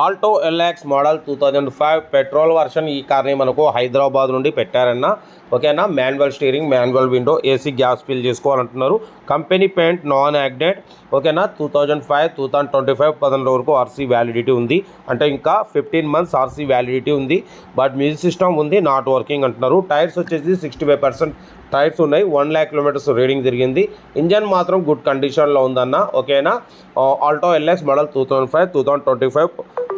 Alto LX model two thousand five petrol version ఈ కార్ని మనకు హైదరాబాద్ నుండి పెట్టారన్న. ఓకేనా? Manual steering manual window AC gas fill చేసుకోవాలంటున్నారు. Company paint non యాక్డెడ్ ఓకేనా? Two thousand five two thousand twenty five పదకొండు వరకు ఆర్సీ వ్యాలిడిటీ ఉంది. అంటే ఇంకా ఫిఫ్టీన్ మంత్స్ ఆర్సీ వ్యాలిడిటీ ఉంది. బట్ మ్యూజిక్ సిస్టమ్ ఉంది నాట్ వర్కింగ్ అంటున్నారు. టైర్స్ వచ్చేసి సిక్స్టీ ఫైవ్ పర్సెంట్ టైర్స్ ఉన్నాయి. వన్ ల్యాక్ కిలోమీటర్స్ రీడింగ్ తిరిగింది. ఇంజన్ మాత్రం గుడ్ కండిషన్లో ఉందన్న. ఓకేనా? Alto LX model two thousand five two thousand twenty five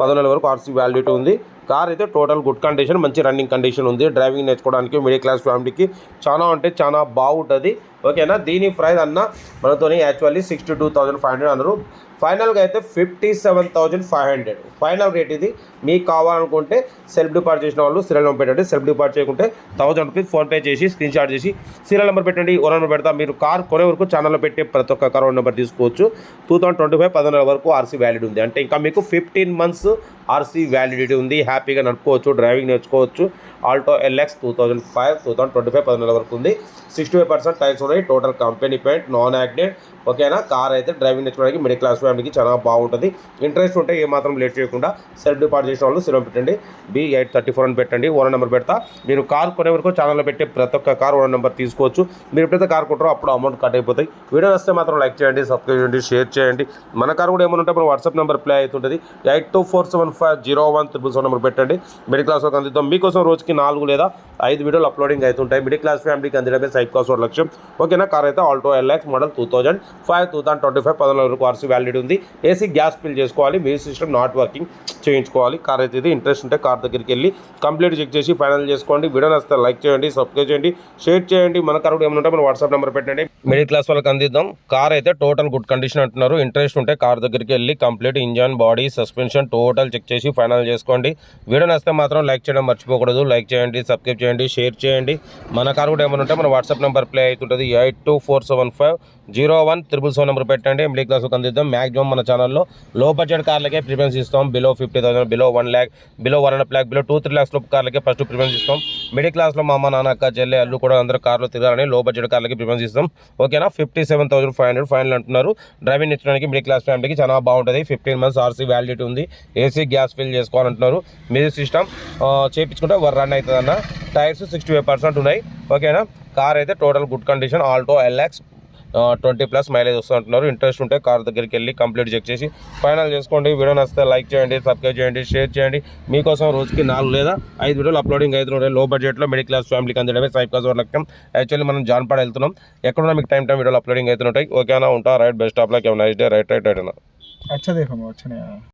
పదకొండు వరకు ఆర్సీ వ్యాలిడిటీ ఉంది. కార్ అయితే టోటల్ గుడ్ కండిషన్ మంచి రన్నింగ్ కండిషన్ ఉంది. డ్రైవింగ్ నేర్చుకోవడానికి మిడిల్ క్లాస్ ఫ్యామిలీకి చాలా అంటే చాలా బాగుంటుంది. ఓకేనా? దీని ప్రైస్ అన్న మనతోని actually sixty two thousand five hundred అన్నారు. ఫైనల్గా అయితే fifty seven thousand five hundred. Final rate ఇది. మీకు కావాలనుకుంటే సెల్ఫ్ డిపార్ట్ చేసిన వాళ్ళు సీరియల్ నెంబర్ పెట్టండి. సెల్ఫ్ డిపార్ట్ చేయకుంటే థౌసండ్ రూపీస్ ఫోన్పే చేసి స్క్రీన్ షాట్ చేసి సీరియల్ నెంబర్ పెట్టండి. ఓ నెంబర్ పెడతా. మీరు కార్ కొనే వరకు ఛానల్లో పెట్టే ప్రతి ఒక్క కార్ నెంబర్ తీసుకోవచ్చు. టూ థౌసండ్ ట్వంటీ ఫైవ్ పదకొండు వరకు ఆర్సీ వ్యాలిడ్ ఉంది. అంటే ఇంకా మీకు ఫిఫ్టీన్ మంత్స్ ఆర్సీ వ్యాలిడిటీ ఉంది. హ్యాపీగా నడుపుకోవచ్చు డ్రైవింగ్ నేర్చుకోవచ్చు. Alto LX two thousand five two thousand twenty five పదిహేను వరకు ఉంది. సిక్స్టీ ఫైవ్ పర్సెంట్ టైర్స్ ఉన్నాయి. టోటల్ కంపెనీ పెయింట్ నాన్ యాక్డెడ్ ఓకేనా? కార్ అయితే డ్రైవింగ్ నేర్చుకోవడానికి మిడిల్ క్లాస్ ఫ్యామిలీకి చాలా బాగుంటుంది. ఇంట్రెస్ట్ ఉంటే ఏమాత్రం లేట్ చేయకుండా సెల్ఫ్ డిపార్ట్ చేసిన వాళ్ళు సిరం పెట్టండి. బి ఎయిట్ థర్టీ ఫోర్ అని పెట్టండి. ఓనర్ నెంబర్ పెడతా. మీరు కార్ కొనే వరకు ఛానల్లో పెట్టే ప్రతి ఒక్క కార్ ఓనర్ నెంబర్ తీసుకోవచ్చు. మీరు ఎప్పుడైతే కార్ కొంటారో అప్పుడు అమౌంట్ కట్ అయిపోతాయి. వీడియో వస్తే మాత్రం లైక్ చేయండి సబ్స్క్రైబ్ చేయండి షేర్ చేయండి. మన కార్ కూడా ఏమైనా ఉంటే మన వాట్సాప్ నెంబర్ ప్లే అవుతుంటుంది. Eight two four seven five zero one triple seven number పెట్టండి మిడిల్ క్లాస్ వాళ్ళకి అందిద్దాం. మీకోసం రోజుకి నాలుగు లేదా ఐదు వీడియోలు అప్లోడింగ్ అవుతుంటాయి. మిడిల్ క్లాస్ ఫ్యామిలీకి అందిడమే సైడ్ కాస్ట్ ఒక లక్ష్యం. ఓకేనా? కార్ అయితే Alto LX model two thousand five two thousand twenty five పదనాలుగు వరకు ఆర్సీ వ్యాలిడ్ ఉంది. ఏసీ గ్యాస్ ఫిల్ చేసుకోవాలి. మీ సిస్టమ్ నాట్ వర్కింగ్ చేయించుకోవాలి. కార్ అయితే ఇది ఇంట్రెస్ట్ ఉంటే కార్ దగ్గరికి వెళ్ళి కంప్లీట్ చెక్ చేసి ఫైనల్ చేసుకోండి. వీడియో నచ్చితే లైక్ చేయండి సబ్స్క్రైబ్ చేయండి షేర్ చేయండి. మన కార్ కూడా ఏమైనా ఉంటే మన వాట్సాప్ నెంబర్ పెట్టండి. మిడిల్ క్లాస్ వాళ్ళకి అందిద్దాం. కార్ అయితే టోటల్ గుడ్ కండిషన్ అంటున్నారు. ఇంట్రెస్ట్ ఉంటే కార్ దగ్గరికి వెళ్ళి complete engine body suspension total check చేసి ఫైనల్ చేసుకోండి. వీడియో నచ్చితే మాత్రం లైక్ చేయడం మర్చిపోకూడదు. లైక్ చేయండి సబ్స్క్రైబ్ చేయండి షేర్ చేయండి. మన కార్ కూడా ఏమైనా ఉంటే మన వాట్సాప్ నెంబర్ ప్లే అవుతుంటుంది. Eight two four seven five zero one triple seven number పెట్టండి. మిడిల్ క్లాస్ అందిద్దాం. మాక్సిమం మన ఛానల్లో లో బడ్జెట్ కార్లకే ప్రిఫరెన్స్ ఇస్తాం. Below fifty thousand below one lakh below one and lakh below two three lakhs లోపు కార్లకే first preference ఇస్తాం. Middle క్లాస్లో మా అమ్మ నాన్న అక్క చెల్లె అల్లు కూడా అందరూ కార్లో తిరగాలని లో బడ్జెట్ కార్లకి ప్రిఫరెన్స్ ఇస్తాం ఓకేనా? Fifty seven thousand five hundred final అంటున్నారు. డ్రైవింగ్ నేర్చుకోవడానికి మిడిల్ క్లాస్ ఫ్యామిలీకి చాలా బాగుంటుంది. ఫిఫ్టీన్ మంత్స్ ఆర్సీ వ్యాలిడిటీ ఉంది. ఏసీ గ్యాస్ ఫిల్ చేసుకోవాలంటున్నారు. మ్యూజిక్ సిస్టమ్ చేయించుకుంటే వర్ రన్ అవుతుంది అన్న టైర్స్ సిక్స్టీ ఫైవ్ పర్సెంట్ ఉన్నాయి. ఓకేనా? కార్ అయితే total good condition Alto LX twenty plus mileage వస్తుంటున్నారు ఇంట్రెస్ట్ ఉంటే కార్ దగ్గరికి వెళ్ళి కంప్లీట్ చెక్ చేసి ఫైనల్ చేసుకోండి వీడియో నచ్చితే లైక్ చేయండి సబ్స్క్రైబ్ చేయండి షేర్ చేయండి మీకోసం రోజుకి నాలుగు లేదా ఐదు వీడియోలు అప్లోడింగ్ అవుతున్నాయి లో బడ్జెట్లో మిడిల్ క్లాస్ ఫ్యామిలీకి అందడమే సైప్ కాజ్ లక్ష్యం యాక్చువల్లీ మనం జాన్పాడ వెళ్తున్నాం ఎక్కడున్నా మీకు టైం టైం వీడియోలు అప్లోడింగ్ అవుతుంటాయి ఓకేనా ఉంటా right best of luck nice day right right right అన్న अच्छा देखो मैं अच्छा नहीं आया